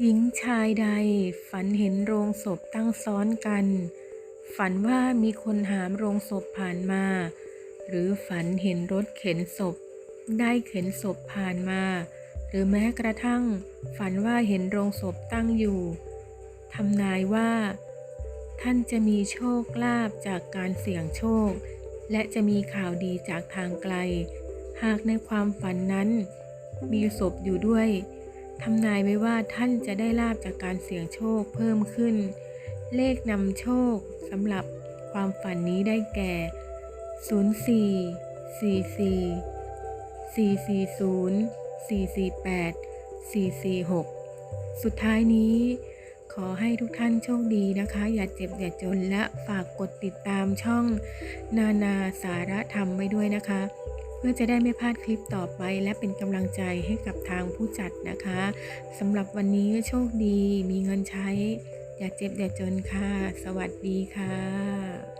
หญิงชายใดฝันเห็นโรงศพตั้งซ้อนกัน ฝันว่ามีคนหามโรงศพผ่านมา หรือฝันเห็นรถเข็นศพ ได้เข็นศพผ่านมา หรือแม้กระทั่ง ฝันว่าเห็นโรงศพตั้งอยู่ทำนายว่า ท่านจะมีโชคลาภจากการเสี่ยงโชค และจะมีข่าวดีจากทางไกล หากในความฝันนั้น มีศพอยู่ด้วย ทำนายไว้ว่าท่านจะได้ลาบจากการเสี่ยงโชคเพิ่มขึ้น เลขนำโชคสำหรับความฝันนี้ได้แก่ 04 44 440 448 446 สุดท้ายนี้ ขอให้ทุกท่านโชคดีนะคะ อย่าเจ็บอย่าจนและฝากกดติดตามช่องนานาสาระธรรมไว้ด้วยนะคะ พื่อจะได้ไม่พลาดคลิปต่อไป และเป็นกำลังใจให้กับทางผู้จัดนะคะสำหรับวันนี้โชคดีมีเงินใช้ อย่าเจ็บอย่าจนค่ะ สวัสดีค่ะ